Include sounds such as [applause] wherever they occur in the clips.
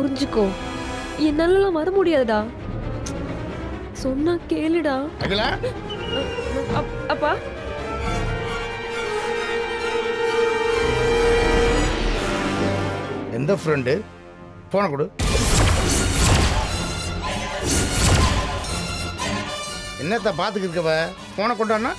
புரிஞ்சுக்கோ. என்னாலலாம் வர முடியாதுடா. சொன்னா கேளுடா. அப்பா? எந்த ஃப்ரெண்டு போனை கொடு. என்னத்த பார்த்துக்கிட்டு இருக்கவ போனை கொண்டான்னா?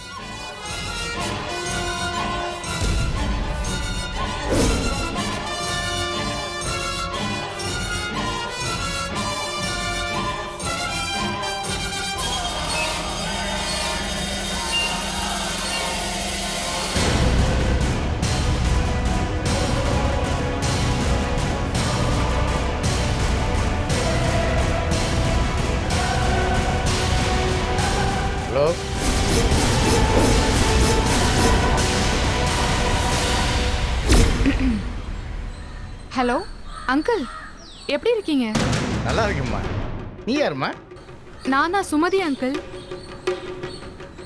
அங்கிள் எப்படி இருக்கீங்க? நல்லா இருக்கும்மா. நீ யாரும்மா? நான் தான் சுமதி அங்கிள்.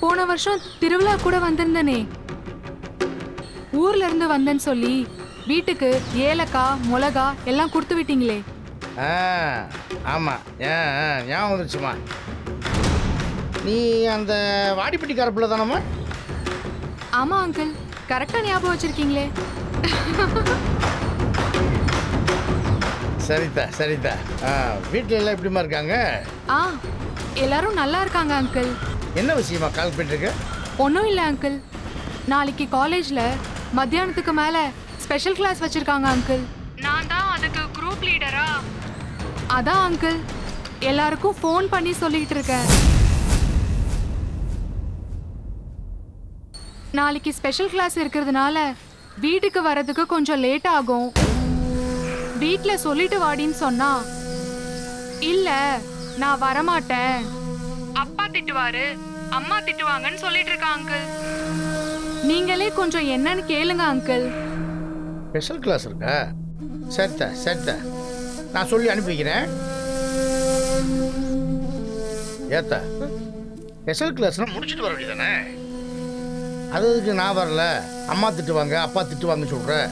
போன வருஷம் திருவிழா கூட வந்திருந்தனே. ஊர்ல இருந்து வந்தேன்னு சொல்லி வீட்டுக்கு ஏலக்காய் மிளகா எல்லாம் கொடுத்து விட்டீங்களே. ஆ ஆமாம் ஏன் ஞாபகம் வந்துருச்சுமா நீ அந்த வாடிப்பட்டிக்கார பிள்ளை தானம்மா? ஆமா அங்கிள். கரெக்டா ஞாபகம் வச்சிருக்கீங்களே. [laughs] சரிதா சரிதா. ஆ வீட்டில் எல்லாம் எப்படிம்மா இருக்காங்க? ஆ எல்லாரும் நல்லா இருக்காங்க அங்கிள். என்ன விஷயமா கால் பண்ணிட்டுருக்க ஒன்றும் இல்லை அங்கிள். நாளைக்கு காலேஜ்ல மத்தியானத்துக்கு மேல ஸ்பெஷல் கிளாஸ் வச்சிருக்காங்க அங்கிள். நான் தான் அதுக்கு குரூப் லீடரா அதான் அங்கிள். எல்லாருக்கும் ஃபோன் பண்ணி சொல்லிட்டு இருக்கேன். நாளைக்கு ஸ்பெஷல் கிளாஸ் இருக்கிறதுனால வீட்டுக்கு வரதுக்கு கொஞ்சம் லேட் ஆகும். வீட்டில் சொல்லிட்டு வாடின்னு சொன்னா இல்ல நான் வரமாட்டேன். அப்பா திட்டுவாரு அம்மா திட்டுவாங்கன்னு சொல்லிட்டு இருக்கா அங்கிள் நீங்களே கொஞ்சம் என்னன்னு கேளுங்க அங்கிள் ஸ்பெஷல் கிளாஸ் இருக்கா? சரித்த சரித்த. நான் சொல்லி அனுப்பிக்கிறேன். ஏத்த ஸ்பெஷல் கிளாஸ்லாம் முடிச்சுட்டு வர வேண்டியதானே அது அதுக்கு நான் வரல? அம்மா திட்டுவாங்க அப்பா திட்டுவாங்கன்னு சொல்கிறேன்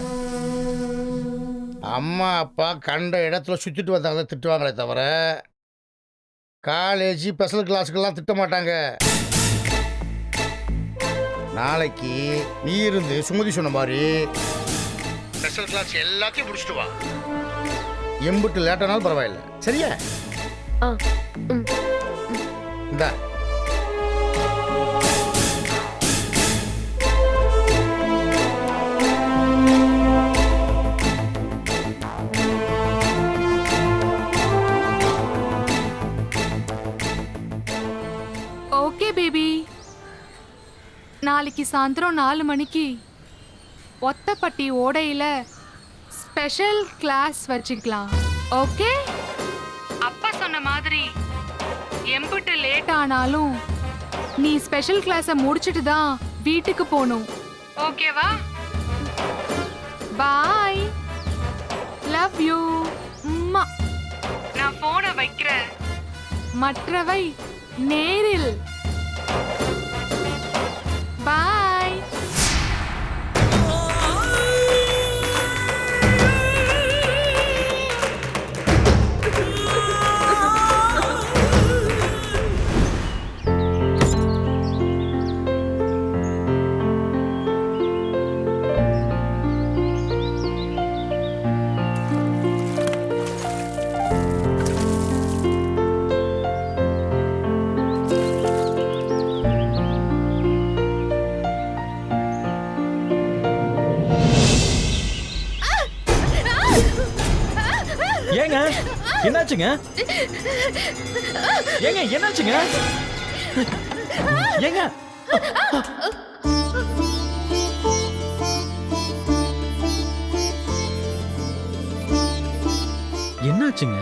அம்மா அப்பா கண்ட இடத்துல சுற்றிட்டு வந்தாங்க திட்டுவாங்களே தவிர காலேஜ் ஸ்பெஷல் கிளாஸுக்கெல்லாம் திட்ட மாட்டாங்க. நாளைக்கு நீ இருந்து சுமதி சொன்ன மாதிரி ஸ்பெஷல் கிளாஸ் எல்லாத்தையும் முடிச்சுட்டு வா. எம்பிட்டு லேட்டானாலும் பரவாயில்ல. சரியா? இந்தா. இன்னைக்கு சாயந்தரம் நாலு மணிக்கு ஒத்தப்பட்டி ஓடையில் ஸ்பெஷல் கிளாஸ் வச்சுக்கலாம். ஓகே அப்பா சொன்ன மாதிரி எம்பிட்டு லேட் ஆனாலும் நீ ஸ்பெஷல் கிளாஸை முடிச்சிட்டு தான் வீட்டுக்கு போகணும். ஓகேவா பாய் லவ் யூ அம்மா நான் போனை வைக்கிறேன் மற்றவை நேரில். ஏங்க? என்னாச்சுங்க? ஏங்க என்னாச்சுங்க? ஏங்க? என்னாச்சுங்க?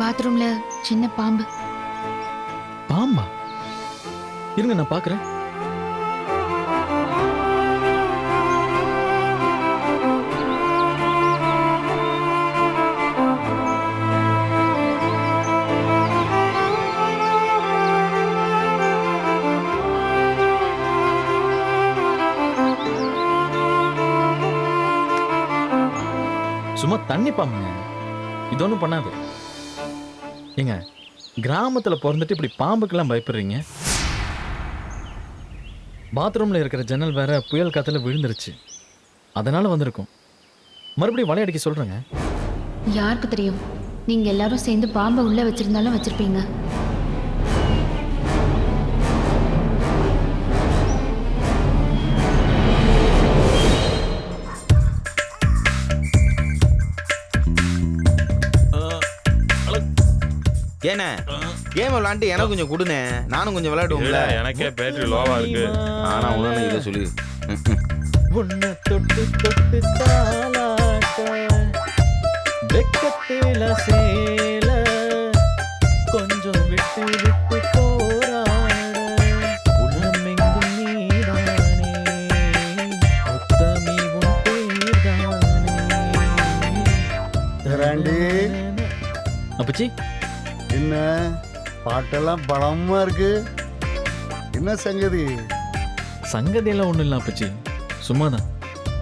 பாத்ரூம்ல சின்ன பாம்பு. பாம்பா? இருங்க நான் பாக்குறேன். சும்மா தண்ணி பாம்புங்க. இது ஒன்றும் பண்ணாது. ஏங்க கிராமத்தில் பிறந்துட்டு இப்படி பாம்புக்கெல்லாம் பயப்படுறீங்க? பாத்ரூமில் இருக்கிற ஜன்னல் வேற புயல் காத்துல விழுந்துருச்சு. அதனால வந்திருக்கும். மறுபடியும் வலையடிக்க சொல்கிறேங்க யாருக்கு தெரியும்? நீங்க எல்லாரும் சேர்ந்து பாம்பை உள்ளே வச்சிருந்தாலும் வச்சிருப்பீங்க. ஏண்ணே கேம் விளாண்டு எனக்கு கொஞ்சம் கொடுண்ணே நானும் கொஞ்சம் விளையாடுவோம்ல. எனக்கே பேட்டரி லோவா இருக்கு. ஆனா உடனே இதை சொல்லி. உன்னை தொட்டு தொட்டு தாலாட்ட வெக்கத்தில சேல கொஞ்சம் விட்டு விட்டு போராட. உள்ளமெங்கும் நீதானே உத்தமி உன் பேராண்டி. பேர்தானே அப்பச்சி? என்ன? பாட்டெல்லாம் பலமா இருக்கு. என்ன சங்கதி? சங்கதியெல்லாம் ஒன்றும் இல்லை அப்பச்சி. சும்மாதான்.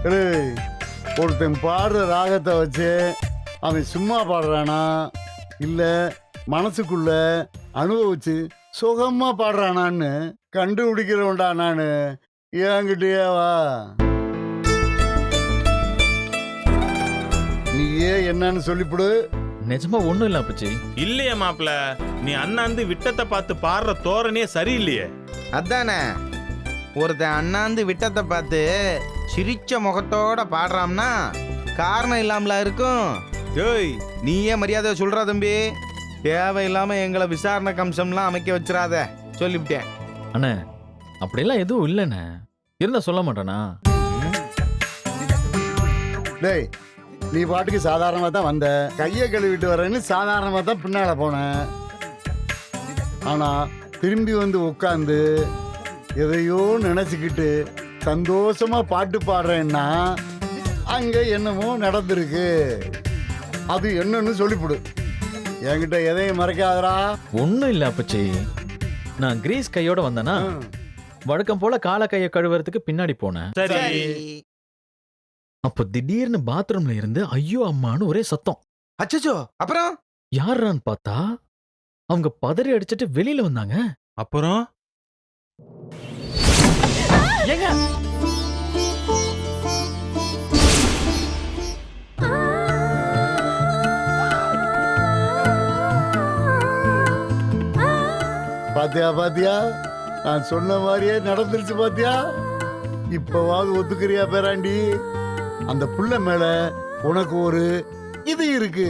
ஏய், ஒருத்தன் பாடுற ராகத்தை வச்சு அவன் சும்மா பாடுறானா? இல்ல மனசுக்குள்ள அனுபவிச்சு சுகமா பாடுறானான்னு கண்டுபிடிக்கிறவன்டா நானு. என்கிட்டயே வா. நீயே என்னன்னு சொல்லிவிடு நிஜமா ஒன்றும் இல்லை அப்பச்சி. இல்லையே மாப்ள நீ அண்ணாந்து விட்டத்தை பார்த்து பாடுற தோரணையே சரியில்லையே. அதானே ஒருத்தன் அண்ணாந்து விட்டத்தை பார்த்து சிரிச்ச முகத்தோட பாடுறான்னா காரணம் இல்லாமலா இருக்கும்? ஏய் நீயே மரியாதை சொல்றா தம்பி. தேவையில்லாம எங்களை விசாரணை கம்சம்லாம் அமைக்க வச்சிடாத. சொல்லிவிட்டேன். அண்ணே அப்படியெல்லாம் எதுவும் இல்லைண்ணே. இருந்தா சொல்ல மாட்டேனா? டேய் நீ பாட்டுக்கு சாதாரணமாக தான் வந்த. கையை கழுவிட்டு வரேன்னு சாதாரணமாக தான் பின்னால் போனேன் ஆனால் திரும்பி வந்து உட்காந்து எதையோ நினச்சிக்கிட்டு சந்தோஷமா பாட்டு பாடுறேன்னா அங்கே என்னமோ நடந்திருக்கு. அது என்னன்னு சொல்லிவிடு என்கிட்ட எதையும் மறைக்காதடா. ஒன்றும் இல்லை அப்பச்சி. நான் கிரீஸ் கையோட வந்தேனா. வழக்கம் போல கால கையை கழுவுறதுக்கு பின்னாடி போனேன். சரி. அப்போ திடீர்னு பாத்ரூம்ல இருந்து ஐயோ அம்மான்னு ஒரே சத்தம். அச்சச்சோ அப்புறம்? யாரான்னு பார்த்தா அவங்க பதறி அடிச்சிட்டு வெளியில வந்தாங்க. அப்புறம்? ஏங்க? பாத்தியா பாத்தியா? நான் சொன்ன மாதிரியே நடந்துருச்சு பாத்தியா? இப்பவாவது ஒத்துக்கிறியா பேராண்டி? அந்த புள்ள மேல உனக்கு ஒரு இது இருக்கு.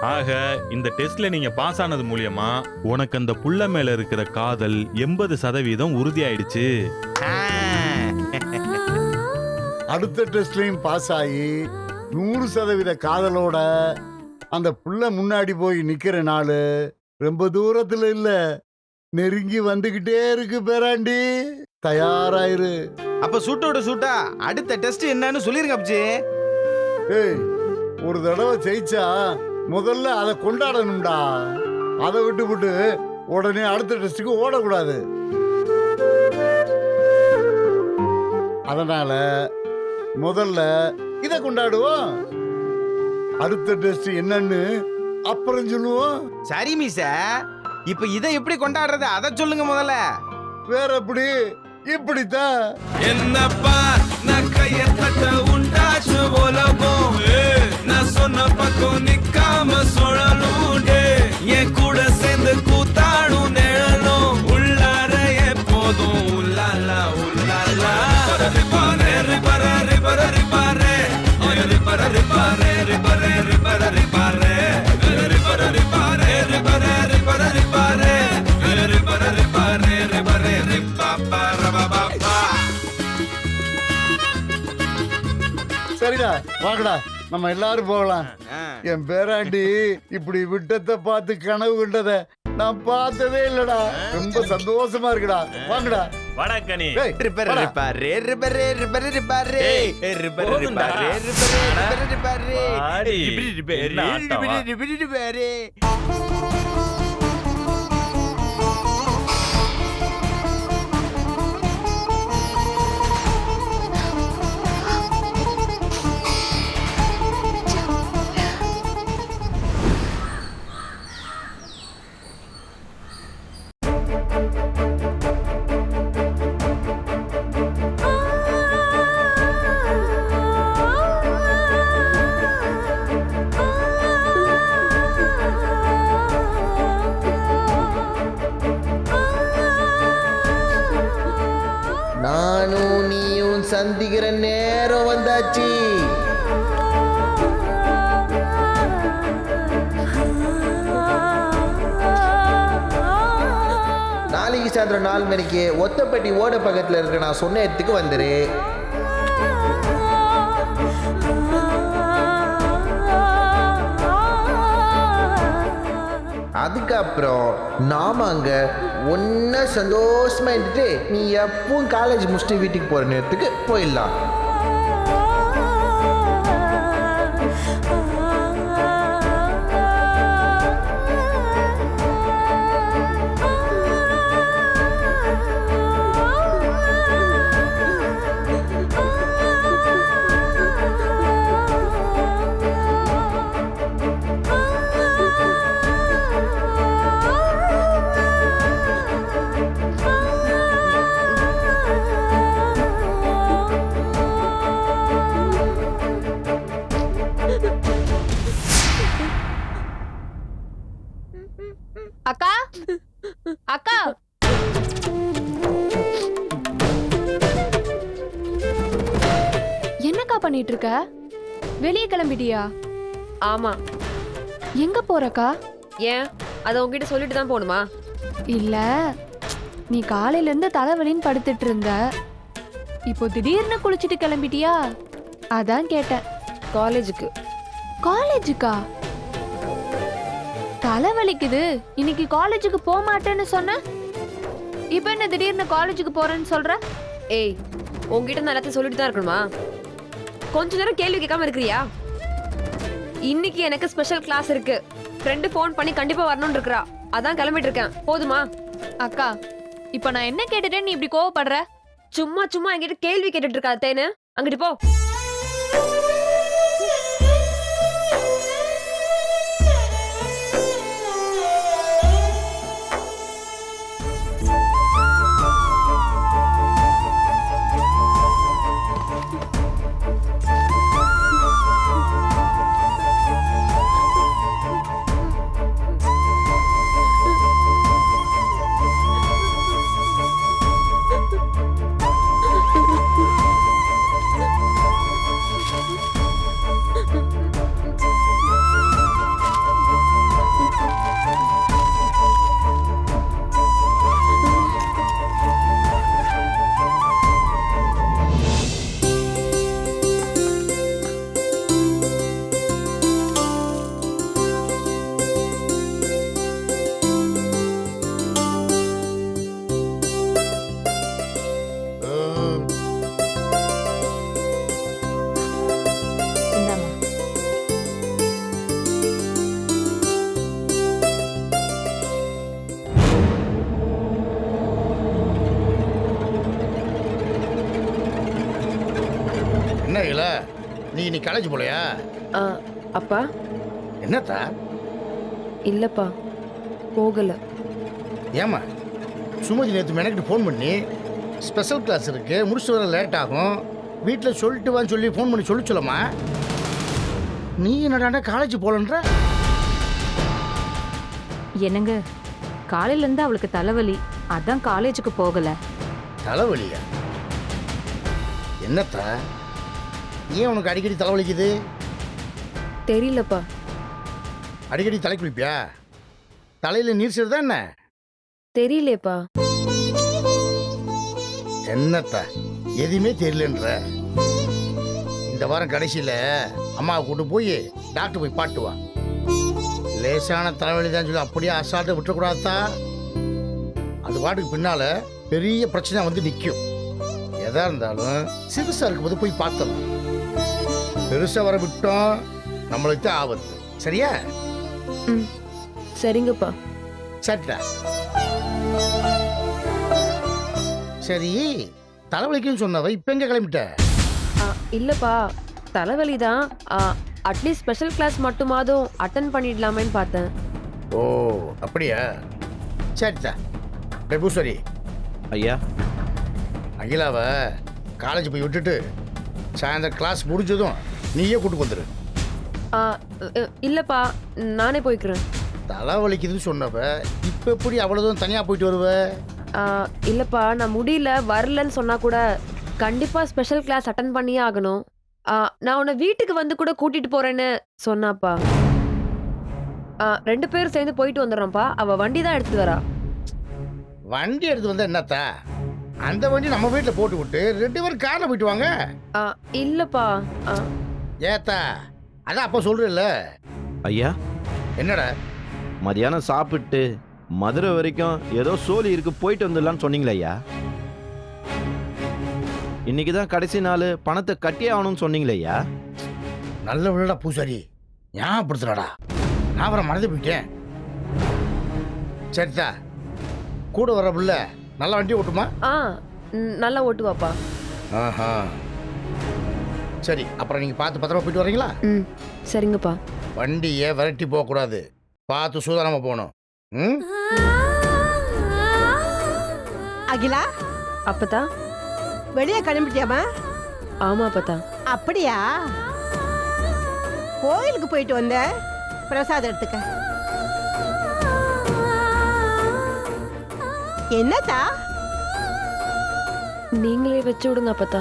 ஆக இந்த டெஸ்ட்ல நீங்க பாஸ் ஆனது மூலியமா உனக்கு அந்த புள்ள மேல இருக்கிற காதல் எண்பது சதவீதம் உறுதியாயிடுச்சு. அடுத்த டெஸ்ட்லயும் பாஸ் ஆகி நூறு சதவீத காதலோட அந்த புள்ள முன்னாடி போய் நிக்கிற நாள் ரொம்ப தூரத்துல இல்ல. நெருங்கி வந்துகிட்டே இருக்கு பேராண்டி. தயாராயிரு. அப்ப சூட்டோட சூட்டா. அடுத்த டெஸ்ட் என்னன்னு சொல்லிருங்க அப்பச்சி ஏய் ஒரு தடவை ஜெயிச்சா முதல்ல அதை கொண்டாடணும்டா. அதை விட்டு விட்டு உடனே அடுத்த டெஸ்ட்டுக்கு ஓடக்கூடாது. அதனால முதல்ல இதை கொண்டாடுவோம். அடுத்த டெஸ்ட் என்னன்னு அப்புறம் சொல்லுவோம். சரி மீச. இப்ப இதை எப்படி கொண்டாடுறது? அதை சொல்லுங்க முதல்ல. வேற எப்படி? இப்படித்தான். என்னப்பா நான் கைய தட்ட உண்டாச்சு உலகம். நான் சொன்ன பக்கம் நிக்காம சுழலுண்டே என் கூட சேர்ந்து கூத்தாடும் வாங்கடா நம்ம எல்லாரும் போகலாம். என் பேராண்டி இப்படி விட்டத்தை பார்த்து கனவு கண்டத நான் பார்த்ததே இல்லடா. ரொம்ப சந்தோஷமா இருக்குடா. வாங்கடா. வடக்கனி டேய், ரிப்பர். ரிப்பாரே ரிப்பரே ரிப்பரே ரிப்பாரே. ரிப்பர். ரிப்பாரே ரிப்பரே ரிப்பரே ரிப்பாரே. ரிப்பரி ரிப்பரே சாயந்தரம் நாலு மணிக்கு ஒத்தப்பட்டி ஓட பக்கத்தில் இருக்க நான் சொன்ன இடத்துக்கு வந்துரு. அதுக்கப்புறம் நாம அங்க ஒன்றா சந்தோஷமா இருந்துட்டு நீ எப்பவும் காலேஜ் முடிச்சுட்டு வீட்டுக்கு போற நேரத்துக்கு போயிடலாம். ஆமா. எங்க போறக்கா? ஏன்? அதை உங்ககிட்ட சொல்லிட்டு தான் போகணுமா? இல்ல. நீ காலையில இருந்து தலைவலின்னு படுத்துட்டு இருந்த. இப்போ திடீர்னு குளிச்சிட்டு கிளம்பிட்டியா? அதான் கேட்டேன். காலேஜுக்கு. காலேஜுக்கா? தலைவலிக்குது. இன்னைக்கு காலேஜுக்கு போக மாட்டேன்னு சொன்ன? இப்போ என்ன திடீர்னு காலேஜுக்கு போறேன்னு சொல்ற? ஏய் உங்ககிட்ட நான் எல்லாத்தையும் சொல்லிட்டு தான் இருக்கணுமா? கொஞ்ச நேரம் கேள்வி கேட்காம இருக்கிறியா? இன்னைக்கு எனக்கு ஸ்பெஷல் கிளாஸ் இருக்கு. ஃப்ரெண்டு ஃபோன் பண்ணி கண்டிப்பா வரணும்னு இருக்கறா. அதான் கிளம்பிட்டு இருக்கேன் போதுமா? அக்கா இப்போ நான் என்ன கேட்டுட்டேன் நீ இப்படி கோவப்படுற? சும்மா சும்மா என்கிட்ட கேள்வி கேட்டுட்டு இருக்கா தேனு அங்கிட்டு போ. என்ன இல்ல நீ இன்னைக்கு காலேஜ் போலையா? ஆ, அப்பா. என்னத்தா? இல்லப்பா போகல. ஏமா சுமதி நேற்று மெனக்கிட்டு ஃபோன் பண்ணி ஸ்பெஷல் கிளாஸ் இருக்கு முடிச்சுட்டு வர லேட் ஆகும் வீட்டில் சொல்லிட்டு வான்னு சொல்லி ஃபோன் பண்ணி சொல்லி சொல்லம்மா. நீ என்னடாண்டா காலேஜ் போகலன்ற என்னங்க காலையில இருந்து அவளுக்கு தலைவலி அதான் காலேஜுக்கு போகல. தலைவலியா? என்னத்தா? ஏன் உனக்கு அடிக்கடி தலைவலிக்குது? தெரியலப்பா. அடிக்கடி தலை குளிப்பியா? தலையில் நீர் சேருதா என்ன? தெரியலையேப்பா என்னத்தா? எதுவுமே தெரியலன்ற. இந்த வாரம் கடைசியில் அம்மாவை கூட்டு போய் டாக்டர் போய் பாட்டு வா. லேசான தலைவலி தான் சொல்லி. அப்படியே அசால்ட்டை விட்டுறக்கூடாதா அது பாட்டுக்கு பின்னால பெரிய பிரச்சனை வந்து நிற்கும் எதா இருந்தாலும் சிறுசா இருக்கும்போது போய் பார்த்தணும். பெருசா வர விட்டோம் நம்மளுக்கு தான் ஆபத்து. சரியா? ம். சரிங்கப்பா. சரிடா. சரி தலைவலிக்குன்னு சொன்னவ இப்ப எங்க கிளம்பிட்ட? இல்லப்பா. தலைவலி தான் அட்லீஸ்ட் ஸ்பெஷல் கிளாஸ் மட்டுமாதும் அட்டன் பண்ணிடலாமேன்னு பார்த்தேன். ஓ அப்படியா? சரிதா பிரபுஸ்வரி ஐயா. அகிலாவை காலேஜ் போய் விட்டுட்டு சாயந்தரம் கிளாஸ் முடிஞ்சதும் நீயே கூட்டு வந்துரு. இல்லப்பா நானே போய்க்கிறேன். தலை வலிக்குதுன்னு சொன்னவ இப்போ எப்படி அவ்வளோ தூரம் தனியாக போயிட்டு வருவ? இல்லப்பா நான் முடியல வரலன்னு சொன்னா கூட கண்டிப்பா ஸ்பெஷல் கிளாஸ் அட்டன் பண்ணியே ஆகணும். நான் உன்னை வீட்டுக்கு வந்து கூட கூட்டிட்டு போறேன்னு சொன்னாப்பா. ஆ, ரெண்டு பேரும் சேர்ந்து போயிட்டு வந்துடுறோம்ப்பா அவ வண்டி தான் எடுத்துட்டு வரா. வண்டி எடுத்து வந்தா என்னத்தா? அந்த வண்டி நம்ம வீட்டில் போட்டு விட்டு ரெண்டு பேரும் காரில் போயிட்டு வாங்க. ஆ, இல்லப்பா ஏத்தா அதான் அப்போ சொல்றேன்ல. ஐயா? என்னடா? மதியானம் சாப்பிட்டு மதுரை வரைக்கும் ஏதோ சோலி இருக்கு போயிட்டு வந்துடலான்னு சொன்னீங்களே ஐயா? இன்னைக்கு தான் கடைசி நாள் பணத்தை கட்டியே ஆகணும்னு சொன்னீங்களே ஐயா? நல்ல விழா பூசாரி. ஞாபகப்படுத்துறடா. நான் அவரை மறந்து போயிட்டேன். சரிதா கூட வர புள்ள நல்ல வண்டி ஓட்டுமா? ஆ ம், நல்லா ஓட்டுவாப்பா. ஆஹா. சரி அப்புறம் நீங்கள் பார்த்து பத்திரமா போயிட்டு வரீங்களா ம் சரிங்கப்பா. வண்டியை விரட்டி போகக்கூடாது. பார்த்து சூதானமாக போகணும். ம்? அகிலா அப்பதா வெளியே கிளம்பிட்டியாமா ஆமா அப்பதா அப்படியா? கோயிலுக்கு போயிட்டு வந்த பிரசாதம் எடுத்துக்க. என்னத்தா? நீங்களே வச்சு விடுங்க அப்பதா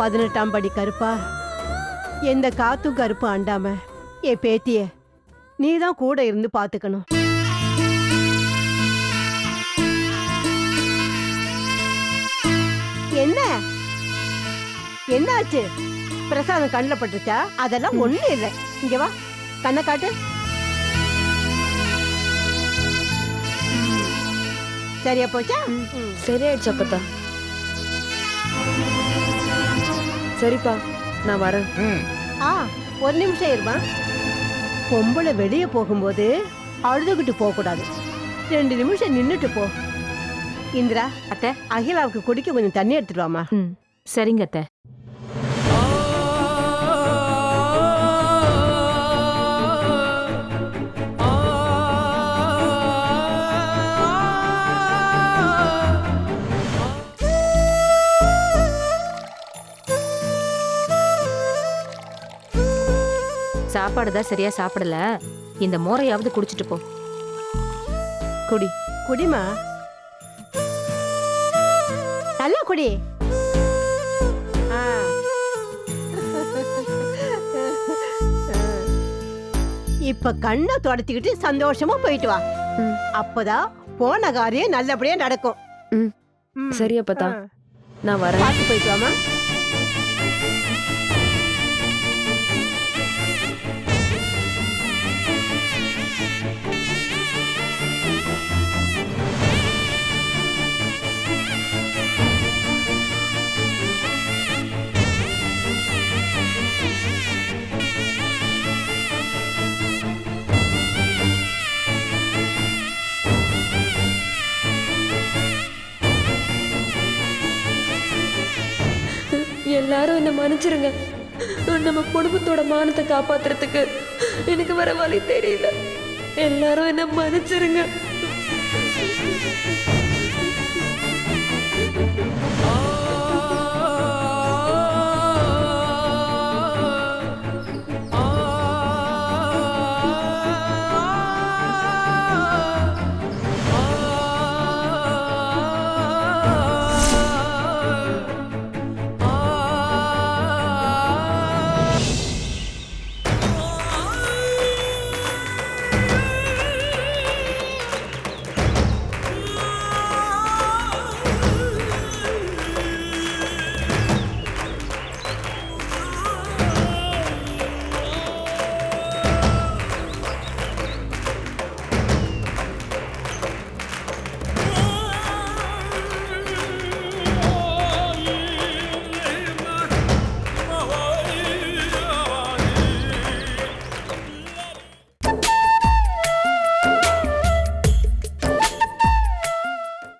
பதினெட்டாம் படி கருப்பா. எந்த காத்தும் கருப்பு ஆண்டாம என் பேத்திய நீ தான் கூட இருந்து பாத்துக்கணும். என்ன? என்னாச்சு? பிரசாதம் கண்ணில் பட்டுச்சா அதெல்லாம் ஒன்றும் இல்லை. இங்க வா கண்ணை காட்டு. சரியா போச்சா? சரியாயிடுச்சு அப்பதான் சரிப்பா நான் வரேன். ம். ஆ ஒரு நிமிஷம் இருமா? பொம்பளை வெளியே போகும்போது அழுதுகிட்டு போகக்கூடாது. ரெண்டு நிமிஷம் நின்றுட்டு போ. இந்திரா அத்தை. அகிலாவுக்கு குடிக்க கொஞ்சம் தண்ணி எடுத்துட்டு வாமா ம் சரிங்க அத்தை. சாப்பாடு தான் சரியா சாப்பிடல. இந்த மோரையாவது குடிச்சிட்டு போ. குடி. குடிமா நல்லா குடி. இப்ப கண்ணை தொடச்சிக்கிட்டு சந்தோஷமா போயிட்டு வா. அப்பதான் போன காரியம் நல்லபடியா நடக்கும். சரி அப்பதா ஆ. நான் வரேன். போயிட்டு வாமா எல்லாரும் என்ன மன்னிச்சிருங்க. நம்ம குடும்பத்தோட மானத்தை காப்பாத்துறதுக்கு எனக்கு வர வழி தெரியல. எல்லாரும் என்ன மன்னிச்சிருங்க.